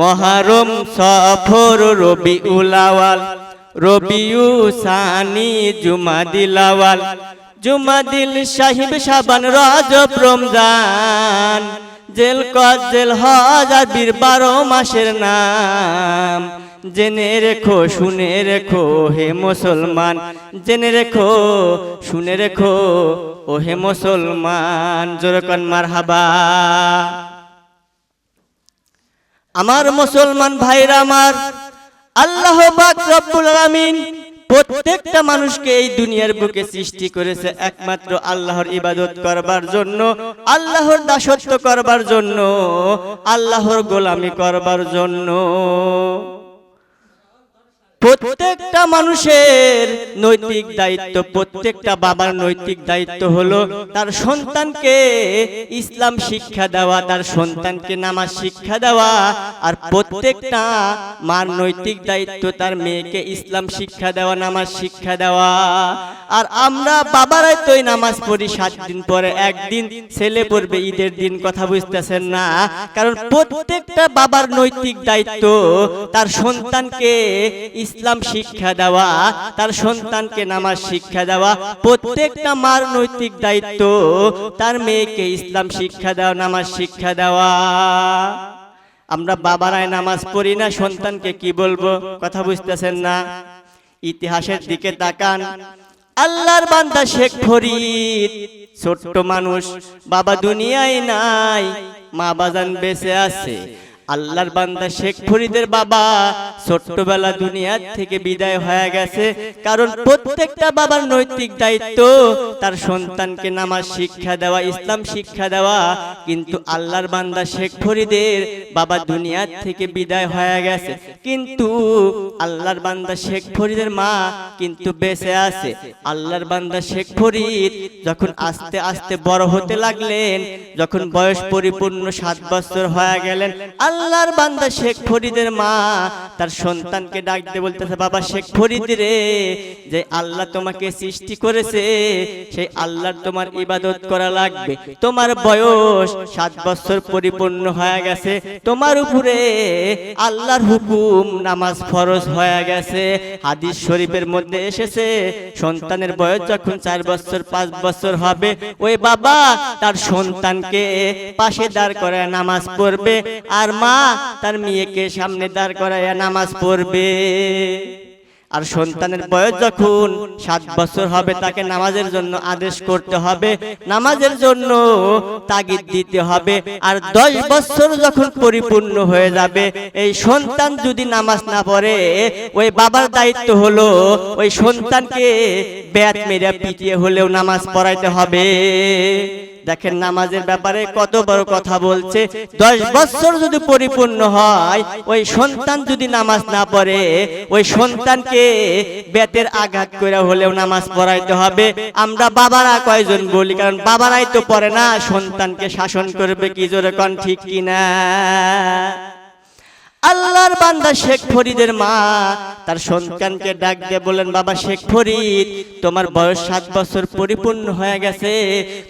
মহারম সফর রবি উলাওয়াল রবিউ সানি জুমা দিলাওয়াল জুমা দিল সাহিব সাবান রজব রমজান জেল কজ জেল হজ আর বীর মাসের নাম। জেনে রেখো, শুনে রেখো, হে মুসলমান, জেনে রেখো, শুনে রেখো, ও হে মুসলমান জোরকন মারহাবা। আমার মুসলমান ভাইরা আমার, আল্লাহ রব্বুল আলামিন প্রত্যেকটা মানুষকে এই দুনিয়ার বুকে সৃষ্টি করেছে একমাত্র আল্লাহর ইবাদত করবার জন্য, আল্লাহর দাসত্ব করবার জন্য, আল্লাহর গোলামি করবার জন্য। প্রত্যেকটা মানুষের নৈতিক দায়িত্ব, প্রত্যেকটা বাবার নৈতিক দায়িত্ব হলো তার সন্তানকে ইসলাম শিক্ষা দেওয়া, তার সন্তানকে নামাজ শিক্ষা দেওয়া, আর প্রত্যেকটা মার নৈতিক দায়িত্ব, তার মেয়েকে ইসলাম শিক্ষা দেওয়া, নামাজ শিক্ষা দেওয়া। আর আমরা বাবারাই তো নামাজ পড়ি সাত দিন পরে, একদিন ছেলে পড়বে, ঈদের দিন কথা বুঝতেছেন না। কারণ প্রত্যেকটা বাবার নৈতিক দায়িত্ব তার সন্তানকে ইসলাম শিক্ষা দেওয়া, তার সন্তানকে নামাজ শিক্ষা দেওয়া, প্রত্যেকটা মার নৈতিক দায়িত্ব, তার মেয়েকে ইসলাম শিক্ষা দেওয়া, নামাজ শিক্ষা দেওয়া। আমরা বাবারাই নামাজ পড়ি না, সন্তানকে কি বলব? কথা বুঝতেছেন না? ইতিহাসের দিকে তাকান। আল্লাহর বান্দা শেখ ফরিদ, ছোট্ট মানুষ, বাবা দুনিয়ায় নাই, মা বাজান বেঁচে আছে। আল্লাহর বান্দা শেখ ফরিদের বাবা ছোট্টবেলা দুনিয়ার থেকে বিদায় হয়ে গেছে। কারণ প্রত্যেকটা বাবার নৈতিক দায়িত্ব, তার সন্তানকে নামাজ শিক্ষা দেওয়া, ইসলাম শিক্ষা দেওয়া। কিন্তু আল্লাহর বান্দা শেখ ফরিদের বাবা দুনিয়ার থেকে বিদায় হয়ে গেছে। কিন্তু আল্লাহর বান্দা শেখ ফরিদের মা কিন্তু বেঁচে আছে। আল্লাহর বান্দা শেখ ফরিদ যখন আস্তে আস্তে বড় হতে লাগলেন, যখন বয়স পরিপূর্ণ সাত বছর হয়ে গেলেন আল্লাহর বান্দা শেখ ফরিদের মা, তার সন্তানকে ডাক দিয়ে বলতেছে, বাবা শেখ ফরিদ রে, যে আল্লাহ তোমাকে সৃষ্টি করেছে, সেই আল্লাহর তোমার ইবাদত করা লাগবে। তোমার বয়স সাত বছর পরিপূর্ণ হয়ে গেছে। তোমার উপরে আল্লাহর হুকুম নামাজ ফরজ হয়ে গেছে। হাদিস শরীফের মধ্যে এসেছে, সন্তানের বয়স যখন চার বছর, পাঁচ বছর হবে, ওই বাবা তার সন্তানকে পাশে দাঁড় করায় নামাজ পড়বে। আর মা তার মেয়েকে সামনে দাঁড় করায় নামাজ পড়বে। আর সন্তানের বয়স যখন সাত বছর হবে, তাকে নামাজের জন্য আদেশ করতে হবে। নামাজের জন্য তাগিদ দিতে হবে। আর দশ বছর যখন পরিপূর্ণ হয়ে যাবে, এই সন্তান যদি নামাজ না পড়ে, ওই বাবার দায়িত্ব হলো, ওই সন্তানকে ব্যাত মেরে পিটিয়ে হলেও নামাজ পড়াইতে হবে। দেখেন নামাজের ব্যাপারে কত বড় কথা বলছে। দশ বছর যদি পরিপূর্ণ হয় ওই সন্তান যদি নামাজ না পড়ে ওই সন্তানকে বেতের আঘাত করে হলেও নামাজ পড়াইতে হবে। আমরা বাবারা কয়জন বলি? কারণ বাবারাই তো পড়ে না সন্তানকে শাসন করবে কি জোরে কন? ঠিক কিনা? বান্দা শেখ ফরিদের মা, তার সন্তানকে ডাক দিয়ে বলেন বাবা শেখ ফরিদ, তোমার বয়স সাত বছর পরিপূর্ণ হয়ে গেছে,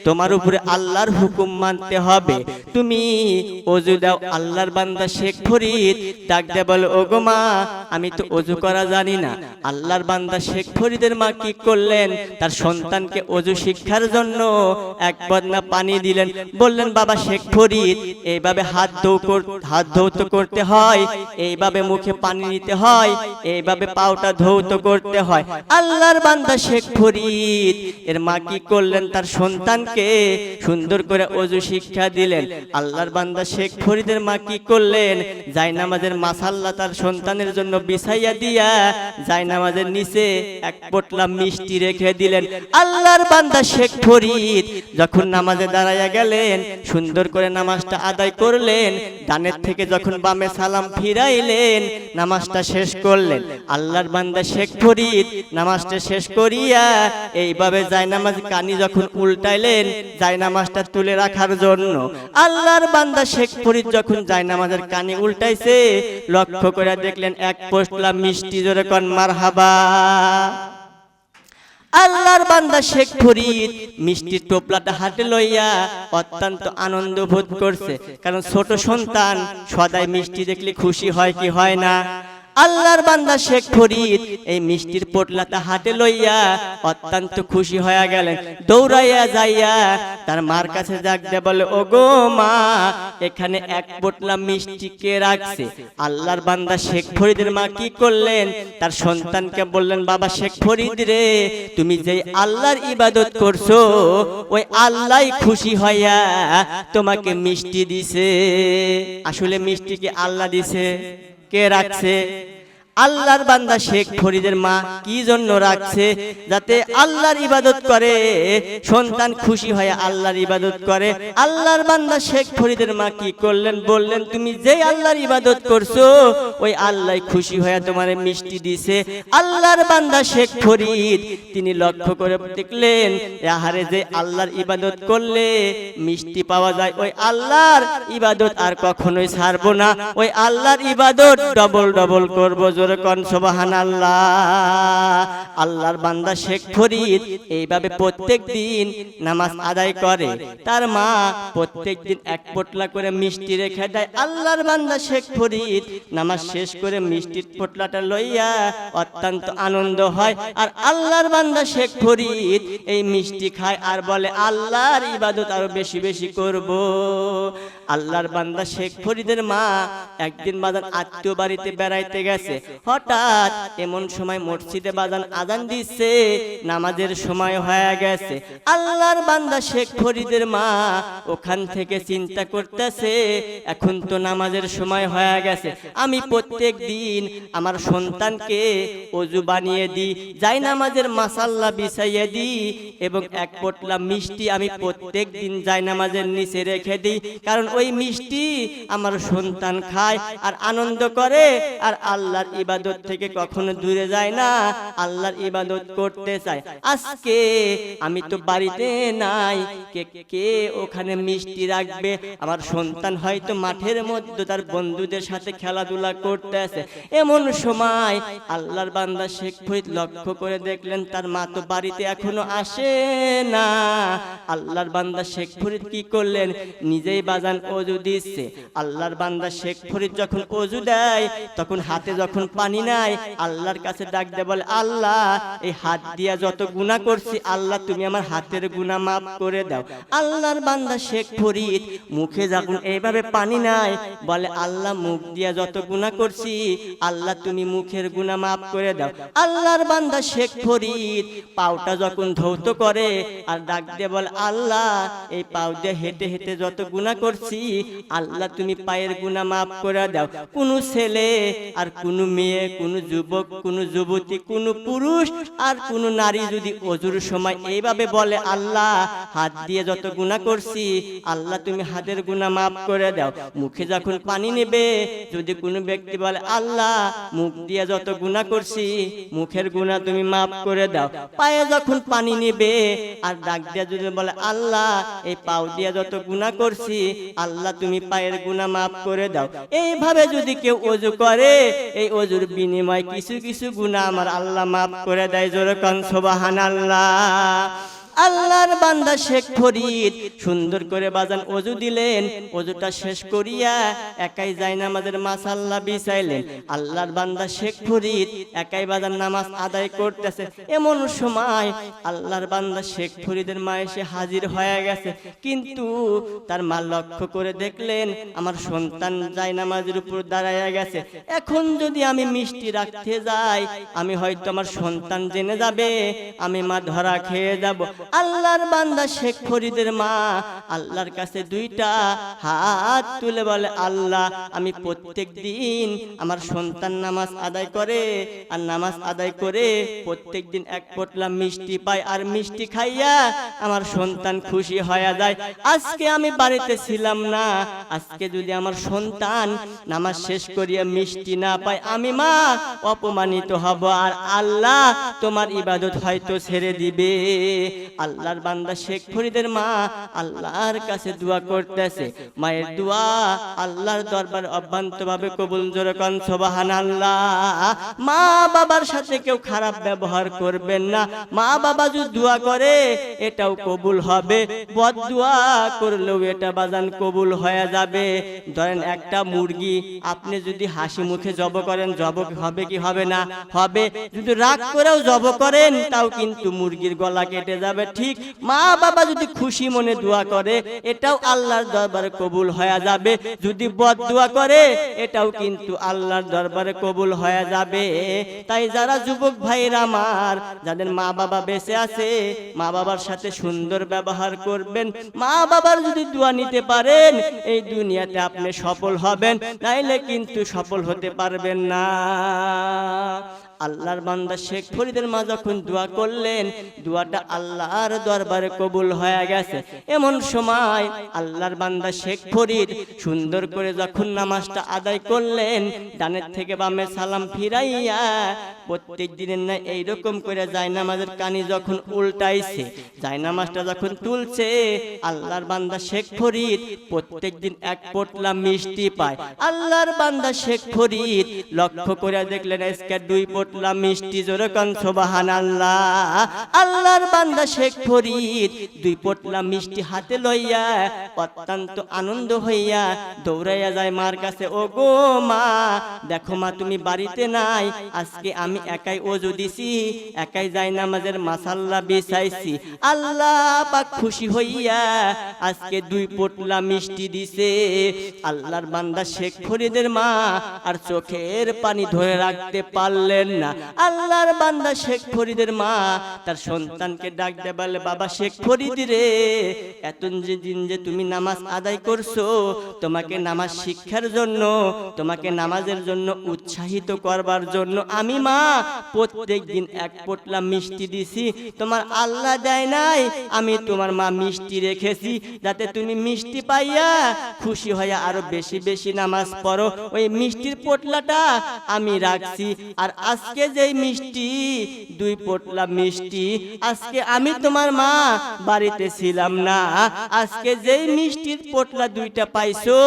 তোমার উপরে আল্লাহর হুকুম মানতে হবে। তুমি অজু দাও আল্লাহর বান্দা শেখ ফরিদ। ডাক দিয়ে বলে ওগো মা, আমি তো অজু করা জানি না। আল্লাহর বান্দা শেখ ফরিদের মা কি করলেন? তার সন্তানকে অজু শিক্ষার জন্য এক বদনা পানি দিলেন। বললেন, বাবা শেখ ফরিদ এইভাবে হাত ধৌ হাত ধৌত করতে হয়। এইভাবে মুখে পানি নিতে হয়, এইভাবে পাউটা ধৌত করতে হয়। আল্লাহর বান্দা শেখ ফরিদ, এর মা কি করলেন? তার সন্তানকে সুন্দর করে অজু শিক্ষা দিলেন। আল্লাহর বান্দা শেখ ফরিদের মা কি করলেন? যাই নামাজের মাসাল্লা তার সন্তানের জন্য বিছাইয়া দিয়া যাই নামাজের নিচে এক পোটলা মিষ্টি রেখে দিলেন। আল্লাহর বান্দা শেখ ফরিদ যখন নামাজে দাঁড়াইয়া গেলেন, সুন্দর করে নামাজটা আদায় করলেন, ডানের থেকে যখন বামে সালাম ফিরাইলেন নামাজটা শেষ করলেন। আল্লাহর বান্দা শেখ ফরিদ নামাজটা শেষ করিয়া এইভাবে যায় নামাজ কানি যখন উল্টাইলেন যায় নামাজটা তুলে রাখার জন্য। আল্লাহর বান্দা শেখ ফরিদ যখন যায় নামাজের কানি উল্টাইছে, লক্ষ্য করে দেখলেন এক পোস্টলা মিষ্টি জোরে কন মার হাবা আল্লাহর বান্দা শেখ ফরিদ মিষ্টির টোপলাটা হাতে লইয়া অত্যন্ত আনন্দ বোধ করছে। কারণ ছোট সন্তান, সদাই মিষ্টি দেখলে খুশি হয় কি হয় না? আল্লাহর বান্দা শেখ ফরিদ এই মিষ্টির পোটলাটা হাতে লইয়া অত্যন্ত খুশি হয়ে গেলেন। দৌড়াইয়া যাইয়া তার মার কাছে দে বলে ও গো মা, এখানে এক পোটলা মিষ্টি কে রাখছে? আল্লাহর বান্দা শেখ ফরিদের মা কি করলেন? তার সন্তানকে বললেন, বাবা শেখ ফরিদ রে, তুমি যে আল্লাহর ইবাদত করছ, ওই আল্লাহই খুশি হইয়া তোমাকে মিষ্টি দিছে। আসলে মিষ্টি কি আল্লাহ দিছে? কে রাখছে? আল্লাহর বান্দা শেখ ফরিদের মা কি জন্য রাখছে? যাতে আল্লাহর ইবাদত করে। সন্তান খুশি হয়ে আল্লাহর ইবাদত করে। আল্লাহর বান্দা শেখ ফরিদের মা কি করলেন? বললেন, তুমি যে আল্লাহর ইবাদত করছ, ওই আল্লাহ খুশি হয়ে তোমার মিষ্টি দিছে। আল্লাহর বান্দা শেখ ফরিদ, তিনি লক্ষ্য করে দেখলেন, আহারে যে আল্লাহর ইবাদত করলে মিষ্টি পাওয়া যায়, ওই আল্লাহর ইবাদত আর কখনোই ছাড়বো না। ওই আল্লাহর ইবাদত ডবল ডবল করব। জোরে কন সোবাহান আল্লাহ আল্লাহর বান্দা শেখ ফরিদ এইভাবে প্রত্যেক দিন নামাজ আদায় করে। তার মা প্রত্যেক দিন এক পোটলা করে মিষ্টি রেখে দেয়। আল্লাহর বান্দা শেখ ফরিদ নামাজ শেষ করে মিষ্টির পোটলাটা লইয়া অত্যন্ত আনন্দ হয়। আর আল্লাহর বান্দা শেখ ফরিদ এই মিষ্টি খায় আর বলে, আল্লাহর ইবাদত আরও বেশি বেশি করব। আল্লাহর বান্দা শেখ ফরিদের মা একদিন বাজান আত্মীয় বাড়িতে বেড়াইতে গেছে। হঠাৎ এমন সময় মসজিদে বাজান আজান দিচ্ছে নামাজের সময় হয়ে গেছে। আল্লাহর বান্দা শেখ ফরিদের মা ওখান থেকে চিন্তা করতেছে, এখন তো নামাজের সময় হয়ে গেছে। আমি প্রত্যেক দিন আমার সন্তানকে অজু বানিয়ে দিই, যাই নামাজের মাসাল্লা বিছাইয়ে দিই এবং এক পোটলা মিষ্টি আমি প্রত্যেক দিন যাই নামাজের নিচে রেখে দিই। কারণ ওই মিষ্টি আমার সন্তান খায় আর আনন্দ করে আর আল্লাহর ইবাদত থেকে কখনো দূরে যায় না। আল্লাহর ইবাদত করতে চায়। আজকে আমি তো বাড়িতে নাই। কে কে ওখানে মিষ্টি রাখবে? আমার সন্তান হয়তো মাঠের মধ্যে তার বন্ধুদের সাথে খেলাধুলা করতে আছে এমন সময় আল্লাহর বান্দা শেখ ফরিদ লক্ষ্য করে দেখলেন, তার মা তো বাড়িতে এখনও আসে না। আল্লাহর বান্দা শেখ ফরিদ কি করলেন? নিজেই বাজান অজু দিচ্ছে। আল্লাহর বান্দা শেখ ফরিদ যখন অজু দেয়, তখন হাতে যখন পানি নাই। আল্লাহর কাছে ডাক দেয় বলে, আল্লাহ, এই হাত দিয়া যত গুনাহ করছি, আল্লাহ, তুমি আমার হাতের গুনাহ মাফ করে দাও। আল্লাহর বান্দা শেখ ফরিদ মুখে যখন এইভাবে পানি নাই, বলে, আল্লাহ, মুখ দিয়া যত গুনাহ করছি, আল্লাহ, তুমি মুখের গুনাহ মাফ করে দাও। আল্লাহর বান্দা শেখ ফরিদ পাউটা যখন ধৌত করে আর ডাক দিয়ে বলে, আল্লাহ, এই পাও দিয়ে হেঁটে হেঁটে যত গুনাহ করছি, আল্লাহ, তুমি পায়ের গুনাহ মাফ করে দাও। কোন ছেলে আর কোনো মেয়ে কোন যুবক, কোন যুবতী, কোন পুরুষ আর কোন নারী যদি অজুর সময় এইভাবে বলে, আল্লাহ, হাত দিয়ে যত গুনাহ করছি, আল্লাহ তুমি হাতের গুনাহ মাফ করে দাও। মুখে যখন পানি নেবে, যদি কোনো ব্যক্তি বলে, আল্লাহ, মুখ দিয়ে যত গুনাহ করছি, মুখের গুনাহ তুমি মাফ করে দাও। পায়ে যখন পানি নেবে আর ডাক দিয়ে যদি বলে, আল্লাহ, এই পাও দিয়ে যত গুণা করছি, আল্লাহ তুমি পায়ের গুণা মাফ করে দাও। এইভাবে যদি কেউ অজু করে, এই অজুর বিনিময় কিছু কিছু গুণা আমার আল্লাহ মাফ করে দেয় জোর কন সোবাহান আল্লাহ আল্লাহর বান্দা শেখ ফরিদ। সুন্দর করে বাজান, অজু দিলেন, অজুটা শেষ করিয়া একাই যাই নামাজের মাসাল্লাহ বিছাইলেন। আল্লাহর বান্দা শেখ ফরিদ একাই বাজান নামাজ আদায় করতেছে। এমন সময় আল্লাহর বান্দা শেখ ফরিদের মা এসে হাজির হয়ে গেছে। কিন্তু তার মা লক্ষ্য করে দেখলেন, আমার সন্তান যাই নামাজের উপর দাঁড়াইয়া গেছে। এখন যদি আমি মিষ্টি রাখতে যাই, আমি হয়তো আমার সন্তান জেনে যাবে, আমি মা ধরা খেয়ে যাব। আল্লাহর বান্দা শেখ ফরিদের মা, আল্লাহর কাছে দুইটা হাত তুলে বলে, আল্লাহ, আমি প্রত্যেক দিন আমার সন্তান নামাজ আদায় করে, আর নামাজ আদায় করে প্রত্যেক দিন এক পোটলা মিষ্টি পাই, আর মিষ্টি খাইয়া আমার সন্তান খুশি হয়ে যায়। আজকে আমি বাড়িতে ছিলাম না, আজকে যদি আমার সন্তান নামাজ শেষ করিয়া মিষ্টি না পায়, আমি মা অপমানিত হব, আর আল্লাহ তোমার ইবাদত হয়তো ছেড়ে দিবে। আল্লাহর বান্দা শেখ ফরিদের মা, আল্লাহর কাছে দোয়া করতেছে। মায়ের দোয়া আল্লাহর দরবার অভ্যন্তভাবে কবুল জোরে কন সোবাহান আল্লাহ মা বাবার সাথে কেউ খারাপ ব্যবহার করবেন না। মা বাবা যদি দোয়া করে, এটাও কবুল হবে। বদ দোয়া করলেও এটা বাজান কবুল হয়ে যাবে। ধরেন একটা মুরগি, আপনি যদি হাসি মুখে জব করেন, জব হবে কি হবে না? হবে। যদি রাগ করেও জব করেন, তাও কিন্তু মুরগির গলা কেটে যাবে ঠিক। মা বাবা যদি খুশি মনে দোয়া করে, এটাও আল্লাহর দরবারে কবুল হয়ে যাবে। যদি বদ দোয়া করে, এটাও কিন্তু আল্লাহর দরবারে কবুল হয়ে যাবে। তাই যারা যুবক ভাইরা আমার, যাদের মা বাবা বেঁচে আছে মা বাবার সাথে সুন্দর ব্যবহার করবেন। মা বাবার যদি দোয়া নিতে পারেন, এই দুনিয়াতে আপনি সফল হবেন, নাইলে কিন্তু সফল হতে পারবেন না। আল্লাহর বান্দা শেখ ফরিদের মা যখন দোয়া করলেন, দোয়াটা আল্লাহর দরবারে কবুল হয়ে গেছে। এমন সময় আল্লাহর বান্দা শেখ ফরিদ সুন্দর করে যখন নামাজটা আদায় করলেন, ডানের থেকে বামে সালাম ফিরাইয়া প্রত্যেক দিনের না এইরকম করে যায় নামাজের কানি যখন উল্টাইছে যায় নামাজটা যখন তুলছে, আল্লাহর বান্দা শেখ ফরিদ প্রত্যেক দিন এক পোটলা মিষ্টি পায়। আল্লাহর বান্দা শেখ ফরিদ লক্ষ্য করে দেখলেন, আজকে দুই পোটলা মিষ্টি জোরে কন সোবাহান আল্লাহ আল্লাহর বান্দা শেখ ফরিদ। দুই পোটলা মিষ্টি হাতে লইয়া অত্যন্ত আনন্দ হইয়া দৌড়াইয়া যায় মার কাছে, ও গো মা, দেখো মা, তুমি বাড়িতে নাই, আজকে আমি একাই ওজু দিছি, একাই যাই নামাজের মাসাল্লা বিছাইছি। আল্লাহ পাক খুশি হইয়া আজকে দুই পোটলা মিষ্টি দিছে। আল্লাহর বান্দা শেখ ফরিদের মা আর চোখের পানি ধরে রাখতে পারলেন না। আল্লাহর বান্দা শেখ ফরিদের মা, তার সন্তানকে ডাক দে বলে, বাবা শেখ ফরিদ রে এত দিন যে তুমি নামাজ আদায় করছ, তোমাকে নামাজ শিক্ষার জন্য, তোমাকে নামাজের জন্য উৎসাহিত করবার জন্য আমি মা প্রত্যেক দিন এক পোটলা মিষ্টি দিছি। তোমার আল্লাহ দেয় নাই, আমি তোমার মা মিষ্টি রেখেছি, যাতে তুমি মিষ্টি পাইয়া খুশি হইয়া আরও বেশি বেশি নামাজ পড়ো। ওই মিষ্টির পোটলাটা আমি রাখছি, আর আজকে যেই মিষ্টি, দুই পোটলা মিষ্টি, আজকে আমি তোমার মা বাড়িতে ছিলাম না। আজকে যেই মিষ্টির পোটলা দুইটা পাইছো,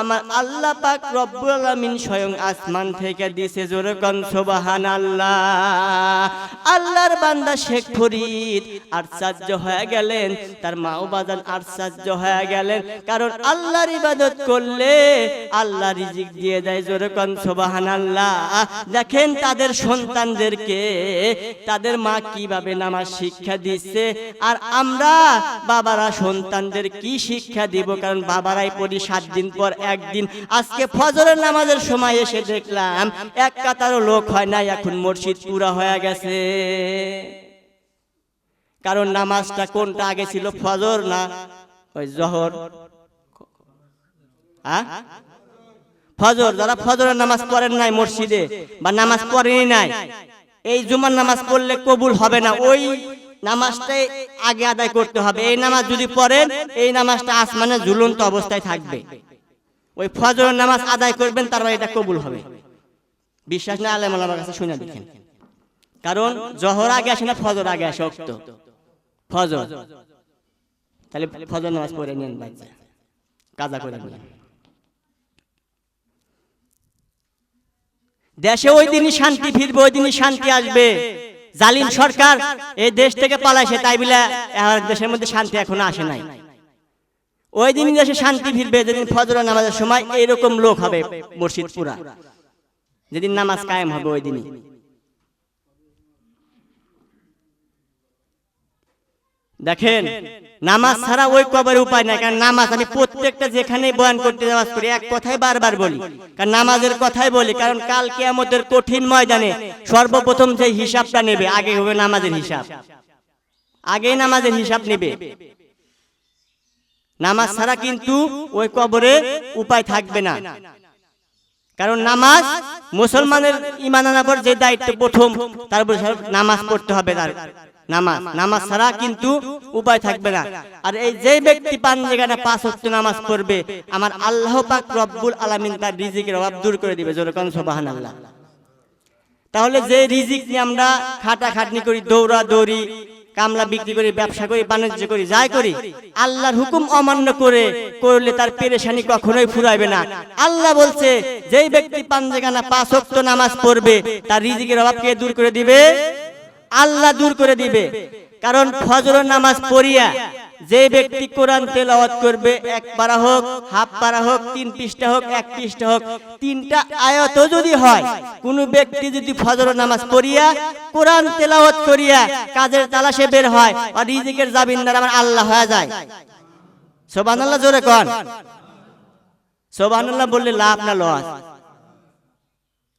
আমার আল্লাহ পাক রব্বুল আলামিন স্বয়ং আসমান থেকে দিছে জোরে কন, সুবহানাল্লাহ। আল্লাহর বান্দা শেখ ফরিদ আশ্চর্য হয়ে গেলেন, তার মাও বাজান আশ্চর্য হয়ে গেলেন, কারণ আল্লাহর ইবাদত করলে আল্লাহ রিজিক দিয়ে দেয় জোরে কন, সুবহানাল্লাহ। দেখেন তাদের সন্তানদেরকে, তাদের মা কীভাবে নামাজ শিক্ষা দিচ্ছে, আর আমরা বাবারা সন্তানদের কি শিক্ষা দিব? কারণ বাবারাই পড়ি সাত দিন পর একদিন। আজকে ফজরের নামাজের সময় এসে দেখলাম, এক কাতারও লোক হয় না এখন মসজিদ পুরা হয়ে গেছে। কারণ নামাজটা কোনটা আগে ছিল? ফজর না ওই জহর? হ্যাঁ ফজর, যারা ফজরের নামাজ পড়েন নাই মসজিদে বা নামাজ পড়েনি নাই, এই জুমার নামাজ পড়লে কবুল হবে না। ওই নামাজটাই আগে আদায় করতে হবে। এই নামাজ যদি পড়েন, এই নামাজটা আসমানে ঝুলন্ত অবস্থায় থাকবে। ওই ফজরের নামাজ আদায় করবেন, তারপর এটা কবুল হবে। বিশ্বাস না আলেম আমার কাছে, শুনে দেখেন। কারণ, জহর আগে আসে না, ফজর আগে আসে, অক্ত। ফজর। তাহলে ফজর নামাজ পড়ে নেন বাচ্চা কাজা করে নেন। দেশে ওই দিনই শান্তি ফিরবে ওই দিনই শান্তি আসবে। জালিম সরকার এই দেশ থেকে পালাইছে তাই বলে দেশের মধ্যে শান্তি এখনও আসে নাই। ওই দিন দেশে শান্তি ফিরবে যেদিন ফজর নামাজের সময় এরকম লোক হবে মসজিদ পুরা যেদিন নামাজ কায়েম হবে ওই দিনই। দেখেন, নামাজ ছাড়া ওই কবরের উপায় নাই, কারণ নামাজ আমি প্রত্যেকটা যেখানে বয়ান করতে যাওয়া করি এক কথাই বারবার বলি। কারণ নামাজের কথাই বলি, কারণ কাল কেয়ামতের কঠিন ময়দানে সর্বপ্রথম যে হিসাবটা নেবে, আগে হবে নামাজের হিসাব। আগেই নামাজের হিসাব নেবে। নামাজ ছাড়া কিন্তু ওই কবরে উপায় থাকবে না। কারণ নামাজ মুসলমানের ইমান আনার পর যে দায়িত্ব প্রথম, তার উপর নামাজ পড়তে হবে তার। নামাজ। নামাজ। ছাড়া কিন্তু উপায় থাকবে না। আর এই যে ব্যক্তি পান যেখানে পাঁচ ওয়াক্ত নামাজ পড়বে আমার আল্লাহ পাক রব্বুল আলামিন তার রিজিকের অভাব দূর করে দিবে যেরকম সুবহানাল্লাহ। তাহলে যে রিজিক নিয়ে আমরা খাটা খাটনি করি দৌড়া দৌড়ি কামলা বিক্রি করি ব্যবসা করি বাণিজ্য করি যাই করি আল্লাহর হুকুম অমান্য করে করলে তার পেরেশানি কখনোই ফুরাইবে না। আল্লাহ বলছে যেই ব্যক্তি পাঞ্জেগানা পাঁচ নামাজ পড়বে তার রিজিকের অভাব কে দূর করে দিবে আল্লাহ দূর করে দিবে। কারণ ফজর নামাজ পড়িয়া যে ব্যক্তি কোরআন তেলাওয়াত করবে, এক পারা হোক, হাফ পারা হোক, তিন পৃষ্ঠা হোক, এক পৃষ্ঠা হোক, তিনটা আয়ত যদি হয়, কোন ব্যক্তি যদি ফজর নামাজ পড়িয়া কোরআন তেলাওয়াত করিয়া কাজের তালাশে বের হয় আর রিজিকের জাবিনদার আমার আল্লাহ হয়ে যায়। সোবানাল্লাহ জোরে কন। সোবানাল্লাহ বললে লাভ না, লস।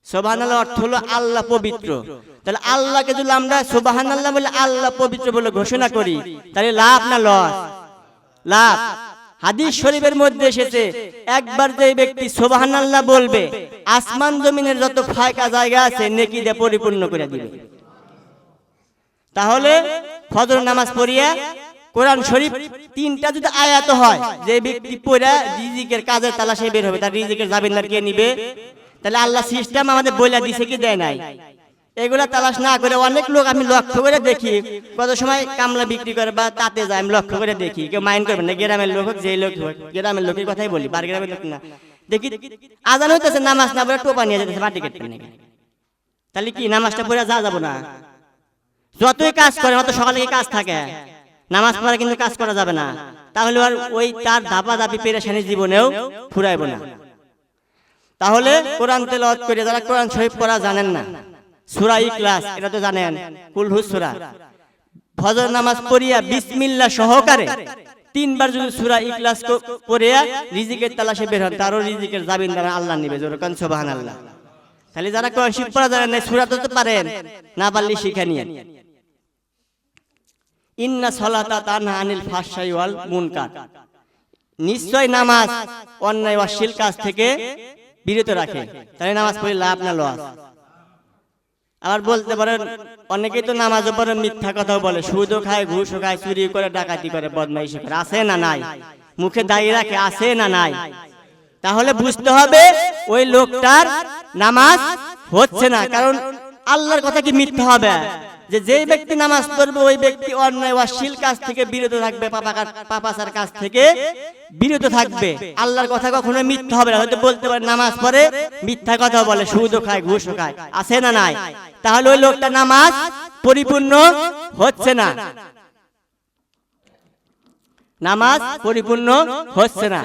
সোবাহানাল্লাহ অর্থ হলো আল্লাহ পবিত্র। তাহলে আল্লাহকে যদি আমরা সোবাহানাল্লাহ বলে আল্লাহ পবিত্র বলে ঘোষণা করি, তাহলে লাভ না লস? লাভ। হাদিস শরীফের মধ্যে এসেছে, একবার যে ব্যক্তি সোবাহানাল্লাহ বলবে, আসমান জমিনের যত ফায়কা জায়গা আছে, নেকি দিয়ে পরিপূর্ণ করে দিবে। তাহলে ফজর নামাজ পড়িয়া কোরআন শরীফ তিনটা যদি আয়াত হয়, যে ব্যক্তি পড়া রিজিকের কাজের তালাশে বের হবে, তার রিজিকের জাবিনদার কে নিবে? তাহলে আল্লাহ সিস্টেম আমাদের বইলা দিছে কি দেয় নাই? এগুলা তালাশ না করে অনেক লোক আমি লক্ষ্য করে দেখি। কত সময় কামলা বিক্রি করে বা তাতে যায়, আমি লক্ষ্য করে দেখি। কেউ মাইন্ড করবে না, গ্রামের লোক হোক, যেই লোক হোক, গ্রামের লোকের কথাই বলি বার গ্রামের লোক না। দেখি, আজান হইতেছে, নামাজ না পড়ে টোপা নিয়ে যেতেছে, মাটি কেটে তাহলে কি, নামাজটা পড়ে যা যাব না? যতই কাজ করে, অত সকালে কাজ থাকে? নামাজ পড়া কিন্তু কাজ করা যাবে না। তাহলে আর ওই তার ধাপা ধাপি পেরেশানি জীবনেও ফুরাইব না। তাহলে কোরআন তেলাওয়াত করে যারা কোরআন শরীফ পড়া জানেন না সূরা ইখলাস, এটা তো জানেন, কুলহু সূরা। ফজর নামাজ পড়িয়া বিসমিল্লাহ সহকারে তিনবার যদি সূরা ইখলাস পড়িয়া রিজিকের তালাশে বের হন, তারও রিজিকের জাবিনদার আল্লাহ নিবে, জোরে কোন সুবহানাল্লাহ। তাহলে যারা কোরআন শরীফ পড়া জানেন না সূরা তো পারেন, না পারলে শিখে নিয়ে ইন্না সলাতা তানহা আনিল ফাহশাই ওয়াল মুনকার। নিশ্চয় নামাজ অন্যায় অশ্লীল কাজ থেকে বিরত রাখে। তাহলে নামাজ পড়লে লাভ না লস আবার বলতে পারেন, অনেকেই তো নামাজও পড়ে মিথ্যা কথাও বলে, সুদও খায়, ঘুষও খায়, চুরি করে, ডাকাতি করে, বদমাইশি করে। আছে না নাই? মুখে দাঁড়িয়ে রাখে, আছে না নাই? তাহলে বুঝতে হবে, ওই লোকটার নামাজ হচ্ছে না, কারণ আল্লাহর কথা কি মিথ্যা হবে? যে যেই ব্যক্তি নামাজ পড়বে, ওই ব্যক্তি অন্যায় অশ্লীল কাজ থেকে বিরত থাকবে পাপা পাপাচার কাজ থেকে বিরত থাকবে। আল্লাহর কথা কখনো মিথ্যা হবে না। হয়তো বলতে পারে, নামাজ পড়ে মিথ্যা কথা বলে, সুদও খায় ঘুষও খায়। আছে না নাই? তাহলে ওই লোকটা নামাজ পরিপূর্ণ হচ্ছে না। নামাজ পরিপূর্ণ হচ্ছে না।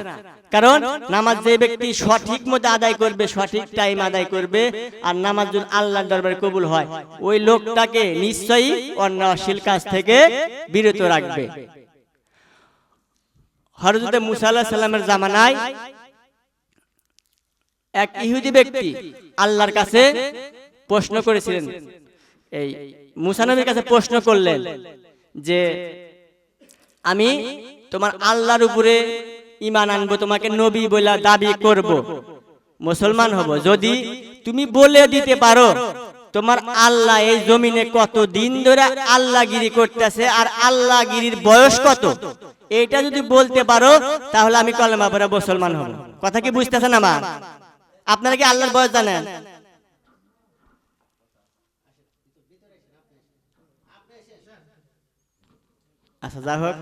কারণ নামাজ যে ব্যক্তি সঠিক মতো আদায় করবে সঠিক টাইম আদায় করবে আর নামাজ যদি আল্লাহর দরবারে কবুল হয় ওই লোকটাকে নিশ্চয়ই অন্য অশ্লীল কাজ থেকে বিরত রাখবে। হরজতে মুসা আল্লাহ সাল্লামের জামানায় এক ইহুদি ব্যক্তি আল্লাহর কাছে প্রশ্ন করেছিলেন। এই মুসা নবীর কাছে প্রশ্ন করলেন যে আমি তোমার আল্লাহর উপরে ইমান আনব, তোমাকে নবী বলে দাবি করব। মুসলমান হব, যদি তুমি বলে দিতে পারো, তোমার আল্লাহ এই জমিনে কত দিন ধরে আল্লাহগিরি করতেছে আর আল্লাহগিরির বয়স কত? এটা যদি বলতে পারো, তাহলে আমি কলেমা পরে মুসলমান হব। কথা কি বুঝতেছেন আমার? আপনারা কি আল্লাহর বয়স জানেন? আচ্ছা যা হোক।